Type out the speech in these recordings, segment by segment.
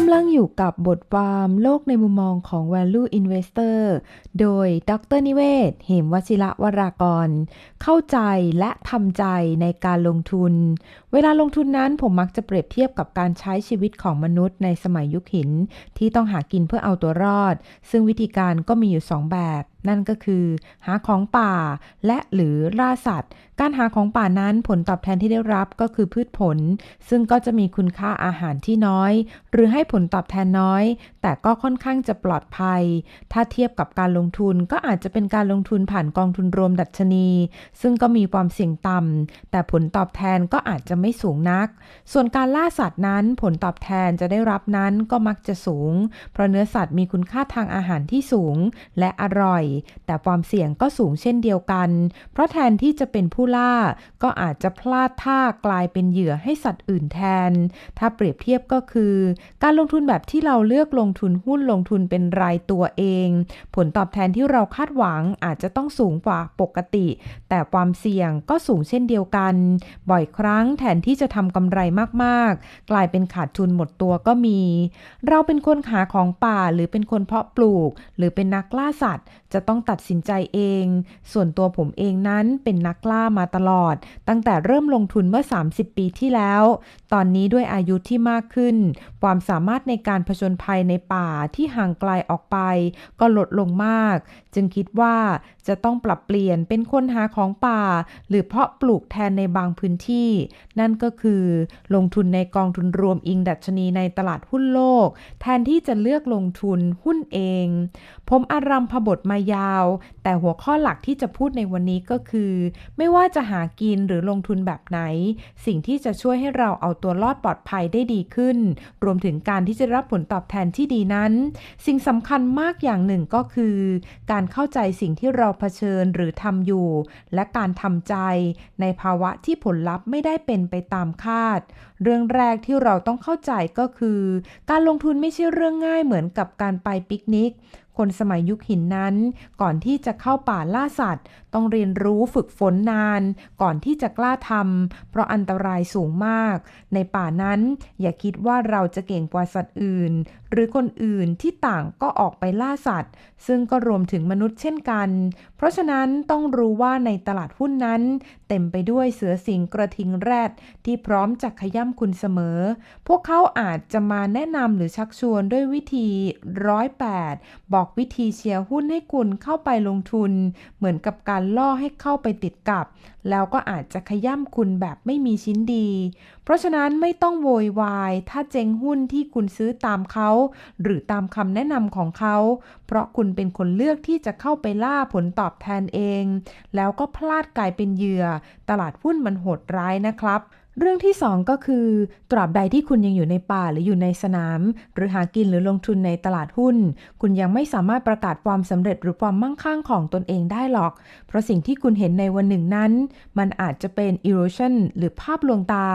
กำลังอยู่กับบทความโลกในมุมมองของ Value Investor โดย ดรนิเวศ เหมวชิระวรากร เข้าใจและทำใจในการลงทุน เวลาลงทุนนั้นผมมักจะเปรียบเทียบกับการใช้ชีวิตของมนุษย์ในสมัยยุคหิน ที่ต้องหากินเพื่อเอาตัวรอด ซึ่งวิธีการก็มีอยู่สองแบบ นั่นก็คือ หาของป่าและหรือล่าสัตว์ การหาของป่านั้นผลตอบแทนที่ได้รับก็คือพืชผล ซึ่งก็จะมีคุณค่าอาหารที่น้อย หรือให้ผลตอบแทนน้อย แต่ก็ค่อนข้างจะปลอดภัย ถ้าเทียบกับการลงทุนก็อาจจะเป็นการลงทุนผ่านกองทุนรวมดัชนี ซึ่งก็มีความเสี่ยงต่ำแต่ผลตอบแทนก็อาจจะไม่สูงนัก ส่วนการล่าสัตว์นั้นผลตอบแทนจะได้รับนั้นก็มักจะสูง เพราะเนื้อสัตว์มีคุณค่าทางอาหารที่สูงและอร่อยแต่ความเสี่ยงก็สูงเช่นเดียวกัน เพราะแทนที่จะเป็นผู้ล่า ก็อาจจะพลาดท่ากลายเป็นเหยื่อให้สัตว์อื่นแทน ถ้าเปรียบเทียบก็คือ การลงทุนแบบที่เราเลือกลงทุนหุ้นลงทุนเป็นรายตัวเอง ผลตอบแทนที่เราคาดหวังอาจจะต้องสูงกว่าปกติ แต่ความเสี่ยงก็สูงเช่นเดียวกัน บ่อยครั้งแทนที่จะทำกำไรมากๆ กลายเป็นขาดทุนหมดตัวก็มี เราเป็นคนหาของป่าหรือเป็นคนเพาะปลูก หรือเป็นนักล่าสัตว์จะต้องตัดสินใจเอง ส่วนตัวผมเองนั้นเป็นนักล่ามาตลอด ตั้งแต่เริ่มลงทุนเมื่อ 30 ปีที่แล้ว ตอนนี้ด้วยอายุที่มากขึ้น ความสามารถในการผจญภัยในป่าที่ห่างไกลออกไป ก็ลดลงมาก จึงคิดว่าจะต้องปรับเปลี่ยนเป็นคนหาของป่า หรือเพาะปลูกแทนในบางพื้นที่ นั่นก็คือลงทุนในกองทุนรวมอิงดัชนีในตลาดหุ้นโลก แทนที่จะเลือกลงทุนหุ้นเอง ผมอารัมพบทมายาว แต่หัวข้อหลักที่จะพูดในวันนี้ก็คือ ไม่ว่าจะหากินหรือลงทุนแบบไหน สิ่งที่จะช่วยให้เราเอาตัวรอดปลอดภัยได้ดีขึ้น รวมถึงการที่จะรับผลตอบแทนที่ดีนั้น สิ่งสำคัญมากอย่างหนึ่งก็คือ การเข้าใจสิ่งที่เราเผชิญหรือทำอยู่ และการทำใจ ในภาวะที่ผลลัพธ์ไม่ได้เป็นไปตามคาด เรื่องแรกที่เราต้องเข้าใจก็คือ การลงทุนไม่ใช่เรื่องง่ายเหมือนกับการไปปิกนิก คนสมัยยุคหินนั้น ก่อนที่จะเข้าป่าล่าสัตว์ ต้องเรียนรู้ฝึกฝนนาน ก่อนที่จะกล้าทำเพราะอันตรายสูงมาก ในป่านั้นอย่าคิดว่าเราจะเก่งกว่าสัตว์อื่น หรือคนอื่นที่ต่างก็ออกไปล่าสัตว์ ซึ่งก็รวมถึงมนุษย์เช่นกัน เพราะฉะนั้นต้องรู้ว่าในตลาดหุ้นนั้น เต็มไปด้วยเสือสิงกระทิงแรดที่พร้อมจะขย่ำคุณเสมอ พวกเขาอาจจะมาแนะนำหรือชักชวนด้วยวิธีร้อยแปดบอกวิธีเชียร์หุ้นให้คุณเข้าไปลงทุน เหมือนกับการล่อให้เข้าไปติดกับ แล้วก็อาจจะขย่ำคุณแบบไม่มีชิ้นดี เพราะฉะนั้นไม่ต้องโวยวาย ถ้าเจ๊งหุ้นที่คุณซื้อตามเขา หรือตามคำแนะนำของเขา เพราะคุณเป็นคนเลือกที่จะเข้าไปล่าผลตอบแทนเอง แล้วก็พลาดกลายเป็นเหยื่อ ตลาดหุ้นมันโหดร้ายนะครับ เรื่องที่ 2 ก็คือ ตราบใดที่คุณยังอยู่ในป่าหรืออยู่ในสนาม หรือหากินหรือลงทุนในตลาดหุ้น คุณยังไม่สามารถประกาศความสำเร็จหรือความมั่งคั่งของตนเองได้หรอก เพราะสิ่งที่คุณเห็นในวันหนึ่งนั้น มันอาจจะเป็น erosion หรือภาพลวงตา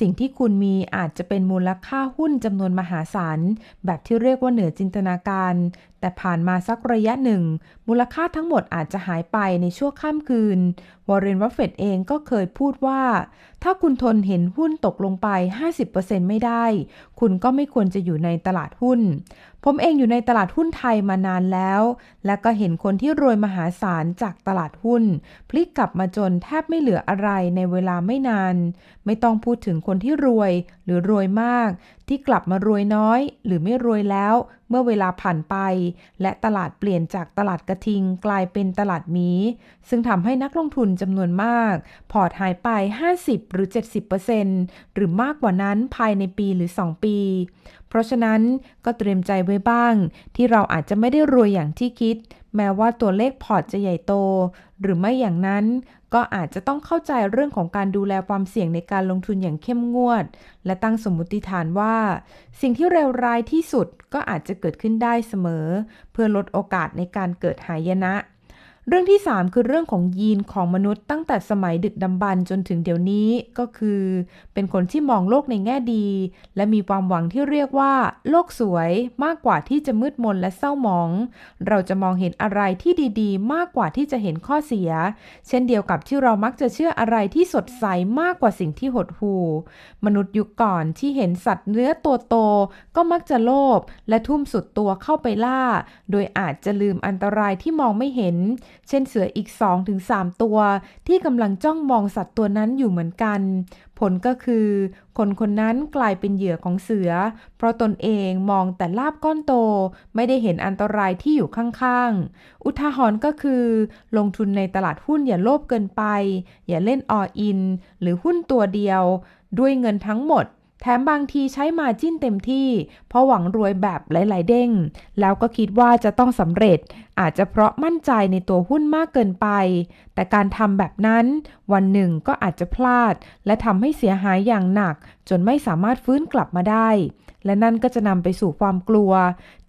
สิ่งที่คุณมีอาจจะเป็นมูลค่าหุ้นจำนวนมหาศาลแบบที่เรียกว่าเหนือจินตนาการ แต่ผ่านมาสักระยะหนึ่ง มูลค่าทั้งหมดอาจจะหายไปในชั่วข้ามคืน วอร์เรนวัฟเฟตเองก็เคยพูดว่า ถ้าคุณทนเห็นหุ้นตกลงไป 50%ไม่ได้ คุณก็ไม่ควรจะอยู่ในตลาดหุ้นผมเองอยู่ในตลาดหุ้นไทยมานานแล้ว และก็เห็นคนที่รวยมหาศาลจากตลาดหุ้น พลิกกลับมาจนแทบไม่เหลืออะไรในเวลาไม่นาน ไม่ต้องพูดถึงคนที่รวยหรือรวยมาก ที่กลับมารวยน้อย หรือไม่รวยแล้ว เมื่อเวลาผ่านไป และตลาดเปลี่ยนจากตลาดกระทิงกลายเป็นตลาดมี ซึ่งทำให้นักลงทุนจำนวนมาก พอร์ตหายไป 50 หรือ 70%หรือมากกว่านั้นภายในปีหรือ 2 ปีเพราะฉะนั้นก็เตรียมใจไว้บ้าง ที่เราอาจจะไม่ได้รวยอย่างที่คิด แม้ว่าตัวเลขพอร์ตจะใหญ่โต หรือไม่อย่างนั้น ก็อาจจะต้องเข้าใจเรื่องของการดูแลความเสี่ยงในการลงทุนอย่างเข้มงวด และตั้งสมมติฐานว่า สิ่งที่เลวร้ายที่สุดก็อาจจะเกิดขึ้นได้เสมอ เพื่อลดโอกาสในการเกิดหายนะ เรื่องที่ 3 คือเรื่องของยีนของมนุษย์ตั้งแต่สมัยดึกดำบรรพ์จนถึงเดี๋ยวนี้ก็คือ เป็นคนที่มองโลกในแง่ดี และมีความหวังที่เรียกว่า โลกสวยมากกว่าที่จะมืดมนและเศร้าหมอง เราจะมองเห็นอะไรที่ดีๆ มากกว่าที่จะเห็นข้อเสีย เช่นเดียวกับที่เรามักจะเชื่ออะไรที่สดใสมากกว่าสิ่งที่หดหู่มนุษย์ยุคก่อนที่เห็นสัตว์เนื้อตัวโต ก็มักจะโลภและทุ่มสุดตัวเข้าไปล่า โดยอาจจะลืมอันตรายที่มองไม่เห็นเช่นเสืออีก 2-3 ตัว ที่กำลังจ้องมองสัตว์ตัวนั้นอยู่เหมือนกัน ผลก็คือ คนคนนั้นกลายเป็นเหยื่อของเสือ เพราะตนเองมองแต่ลาบก้อนโต ไม่ได้เห็นอันตรายที่อยู่ข้างๆ อุทาหรณ์ก็คือ ลงทุนในตลาดหุ้นอย่าโลภเกินไป อย่าเล่นออิน หรือหุ้นตัวเดียว ด้วยเงินทั้งหมด แถมบางทีใช้มาจิ้นเต็มที่ เพราะหวังรวยแบบหลาย ๆ เด้ง แล้วก็คิดว่าจะต้องสำเร็จ อาจจะเพราะมั่นใจในตัวหุ้นมากเกินไป แต่การทำแบบนั้น วันหนึ่งก็อาจจะพลาด และทำให้เสียหายอย่างหนัก จนไม่สามารถฟื้นกลับมาได้ และนั่นก็จะนำไปสู่ความกลัว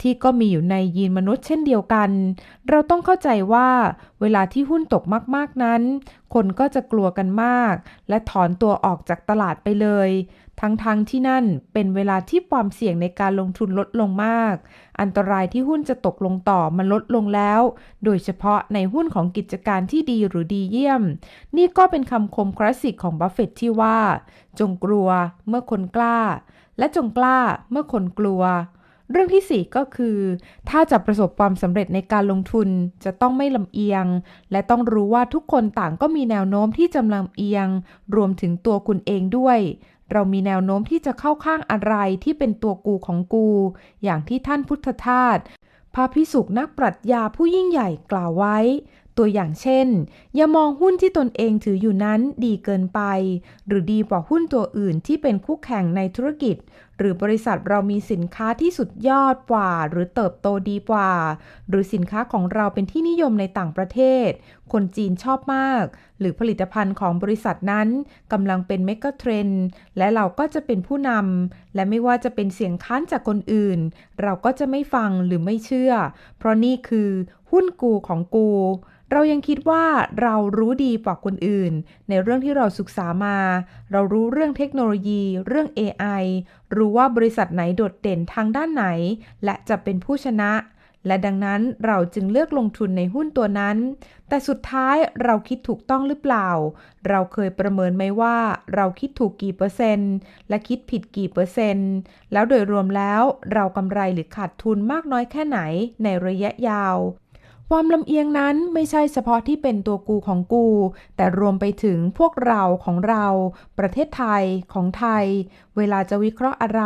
ที่ก็มีอยู่ในยีนมนุษย์เช่นเดียวกัน เราต้องเข้าใจว่า เวลาที่หุ้นตกมาก ๆ นั้น คนก็จะกลัวกันมาก และถอนตัวออกจากตลาดไปเลย ทั้งๆทที่นั่นเป็นเวลาที่ความเสี่ยงในการลงทุนลดลงมาก อันตรายที่หุ้นจะตกลงต่อมันลดลงแล้ว โดยเฉพาะในหุ้นของกิจการที่ดีหรือดีเยี่ยม นี่ก็เป็นคำคมคลาสสิกของบัฟเฟตต์ที่ว่า จงกลัวเมื่อคนกล้า และจงกล้าเมื่อคนกลัวเรื่องที่ 4 ก็คือ ถ้าจะประสบความสำเร็จในการลงทุนจะต้องไม่ลำเอียง และต้องรู้ว่าทุกคนต่างก็มีแนวโน้มที่จะลำเอียง รวมถึงตัวคุณเองด้วย เรามีแนวโน้มที่จะเข้าข้างอะไรที่เป็นตัวกูของกู อย่างที่ท่านพุทธทาสพระพิสุกนักปรัชญาผู้ยิ่งใหญ่กล่าวไว้ ตัวอย่างเช่น อย่ามองหุ้นที่ตนเองถืออยู่นั้นดีเกินไป หรือดีกว่าหุ้นตัวอื่นที่เป็นคู่แข่งในธุรกิจ หรือบริษัทเรามีสินค้าที่สุดยอดกว่า หรือเติบโตดีกว่า หรือสินค้าของเราเป็นที่นิยมในต่างประเทศ คนจีนชอบมาก หรือผลิตภัณฑ์ของบริษัทนั้นกำลังเป็นเมกะเทรนด์และเราก็จะเป็นผู้นำและไม่ว่าจะเป็นเสียงค้านจากคนอื่น เราก็จะไม่ฟังหรือไม่เชื่อ เพราะนี่คือ หุ้นกูของกู เรายังคิดว่าเรารู้ดีกว่าคนอื่น ในเรื่องที่เราศึกษามา เรารู้เรื่องเทคโนโลยี เรื่อง AI รู้ว่าบริษัทไหนโดดเด่นทางด้านไหน และจะเป็นผู้ชนะ และดังนั้นเราจึงเลือกลงทุนในหุ้นตัวนั้น แต่สุดท้ายเราคิดถูกต้องหรือเปล่า เราเคยประเมินไหมว่า เราคิดถูกกี่เปอร์เซ็นต์ และคิดผิดกี่เปอร์เซ็นต์ แล้วโดยรวมแล้ว เรากำไรหรือขาดทุนมากน้อยแค่ไหนในระยะยาว ความลำเอียงนั้นไม่ใช่เฉพาะที่เป็นตัวกูของกู แต่รวมไปถึงพวกเราของเรา ประเทศไทยของไทย เวลาจะวิเคราะห์อะไร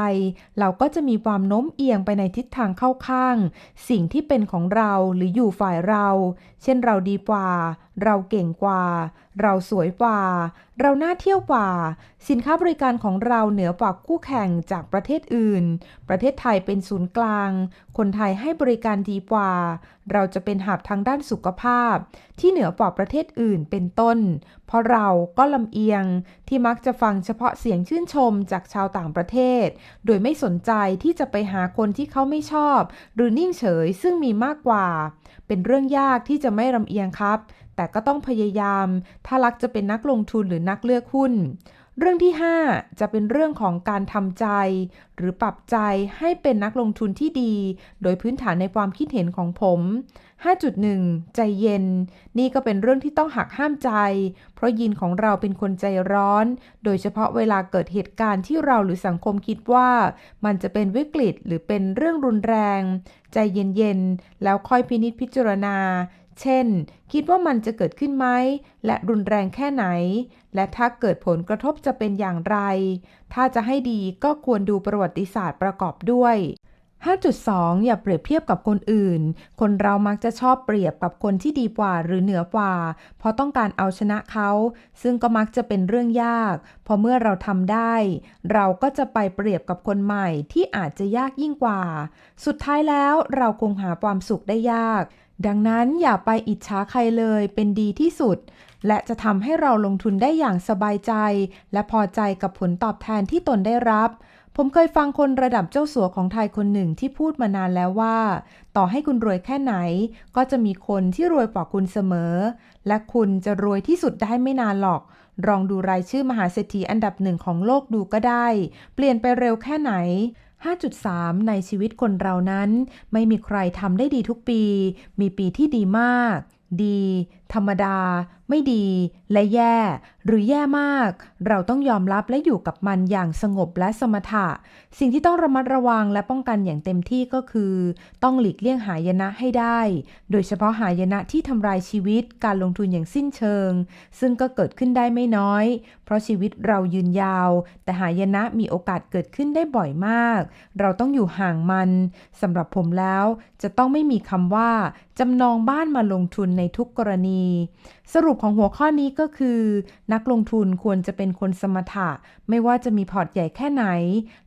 เราก็จะมีความโน้มเอียงไปในทิศทางเข้าข้าง สิ่งที่เป็นของเราหรืออยู่ฝ่ายเรา เช่นเราดีกว่า เราเก่งกว่า เราสวยกว่า เราน่าเที่ยวกว่า สินค้าบริการของเราเหนือกว่าคู่แข่งจากประเทศอื่น ประเทศไทยเป็นศูนย์กลาง คนไทยให้บริการดีกว่า เราจะเป็นหับทางด้านสุขภาพ ที่เหนือกว่าประเทศอื่นเป็นต้น เพราะเราก็ลำเอียงที่มักจะฟังเฉพาะเสียงชื่นชมจากชาวต่างประเทศ โดยไม่สนใจที่จะไปหาคนที่เขาไม่ชอบ หรือนิ่งเฉยซึ่งมีมากกว่า เป็นเรื่องยากที่จะไม่ลำเอียงครับ แต่ก็ต้องพยายาม ถ้ารักจะเป็นนักลงทุนหรือนักเลือกหุ้น เรื่องที่ 5 จะเป็นเรื่องของการทำใจ หรือปรับใจให้เป็นนักลงทุนที่ดี โดยพื้นฐานในความคิดเห็นของผม 5.1 ใจเย็น นี่ก็เป็นเรื่องที่ต้องหักห้ามใจ เพราะยินของเราเป็นคนใจร้อน โดยเฉพาะเวลาเกิดเหตุการณ์ที่เราหรือสังคมคิดว่า มันจะเป็นวิกฤตหรือเป็นเรื่องรุนแรง ใจเย็นๆแล้วค่อยพินิจพิจารณา เช่น คิดว่ามันจะเกิดขึ้นไหม และรุนแรงแค่ไหน และถ้าเกิดผลกระทบจะเป็นอย่างไร ถ้าจะให้ดีก็ควรดูประวัติศาสตร์ประกอบด้วย 5.2 อย่าเปรียบเทียบกับคนอื่น คนเรามักจะชอบเปรียบกับคนที่ดีกว่าหรือเหนือกว่า เพราะต้องการเอาชนะเขา ซึ่งก็มักจะเป็นเรื่องยาก พอเมื่อเราทำได้ เราก็จะไปเปรียบกับคนใหม่ที่อาจจะยากยิ่งกว่า สุดท้ายแล้วเราคงหาความสุขได้ยาก ดังนั้นอย่าไปอิจฉาใครเลยเป็นดีที่สุด และจะทำให้เราลงทุนได้อย่างสบายใจ และพอใจกับผลตอบแทนที่ตนได้รับ ผมเคยฟังคนระดับเจ้าสัวของไทยคนหนึ่งที่พูดมานานแล้วว่า ต่อให้คุณรวยแค่ไหน ก็จะมีคนที่รวยกว่าคุณเสมอ และคุณจะรวยที่สุดได้ไม่นานหรอกลองดูรายชื่อมหาเศรษฐีอันดับหนึ่งของโลกดูก็ได้ เปลี่ยนไปเร็วแค่ไหน 5.3 ในชีวิตคนเรานั้น ไม่มีใครทำได้ดีทุกปี มีปีที่ดีมาก ดี ธรรมดา ไม่ดี และแย่ หรือแย่มาก เราต้องยอมรับและอยู่กับมันอย่างสงบและสมถะ สิ่งที่ต้องระมัดระวังและป้องกันอย่างเต็มที่ก็คือ ต้องหลีกเลี่ยงหายนะให้ได้ โดยเฉพาะหายนะที่ทำลายชีวิตการลงทุนอย่างสิ้นเชิง ซึ่งก็เกิดขึ้นได้ไม่น้อย เพราะชีวิตเรายืนยาว แต่หายนะมีโอกาสเกิดขึ้นได้บ่อยมาก เราต้องอยู่ห่างมันสำหรับผมแล้วจะต้องไม่มีคำว่าจำนองบ้านมาลงทุนในทุกกรณีสรุปของหัวข้อนี้ก็คือ นักลงทุนควรจะเป็นคนสมถะ ไม่ว่าจะมีพอร์ตใหญ่แค่ไหน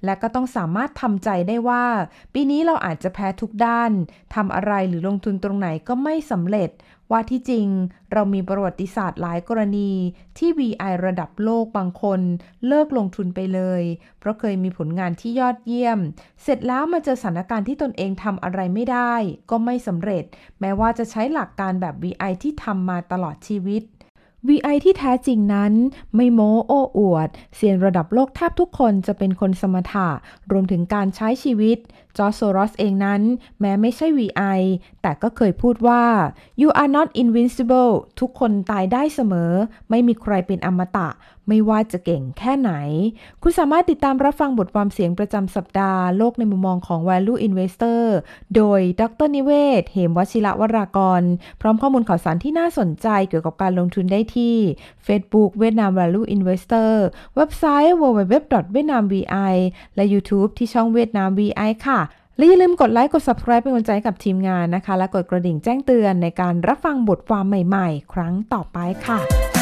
และก็ต้องสามารถทำใจได้ว่า ปีนี้เราอาจจะแพ้ทุกด้านทำอะไรหรือลงทุนตรงไหนก็ไม่สำเร็จ ว่าที่จริงเรามีประวัติศาสตร์หลายกรณีที่ VI ระดับโลกบางคนเลิกลงทุนไปเลย เพราะเคยมีผลงานที่ยอดเยี่ยม เสร็จแล้วมาเจอสถานการณ์ที่ตนเองทำอะไรไม่ได้ ก็ไม่สำเร็จ แม้ว่าจะใช้หลักการแบบ VI ที่ทำมาตลอดชีวิต VI ที่แท้จริงนั้น ไม่โม้โอ้อวด เซียนระดับโลกแทบทุกคนจะเป็นคนสมถะ รวมถึงการใช้ชีวิต จอร์โซรอสเองนั้น แม้ไม่ใช่ VI แต่ก็เคยพูดว่า you are not invincible ทุกคนตายได้เสมอ ไม่มีใครเป็นอมตะ ไม่ว่าจะเก่งแค่ไหน คุณสามารถติดตามรับฟังบทความเสียงประจำสัปดาห์โลกในมุมมองของ Value Investor โดยดรนิเวศ เหมวชิระวรากร พร้อมข้อมูลข่าวสารที่น่าสนใจเกี่ยวกับการลงทุนได้ที่ Facebook เวียดนาม Value Investor เว็บไซต์ www.vietnamvi และ YouTube ที่ช่องเวียดนาม VI ค่ะและอย่าลืมกดไลค์กด subscribe เป็นกำลังใจกับทีมงานนะคะ และกดกระดิ่งแจ้งเตือนในการรับฟังบทความใหม่ ๆ ครั้งต่อไปค่ะ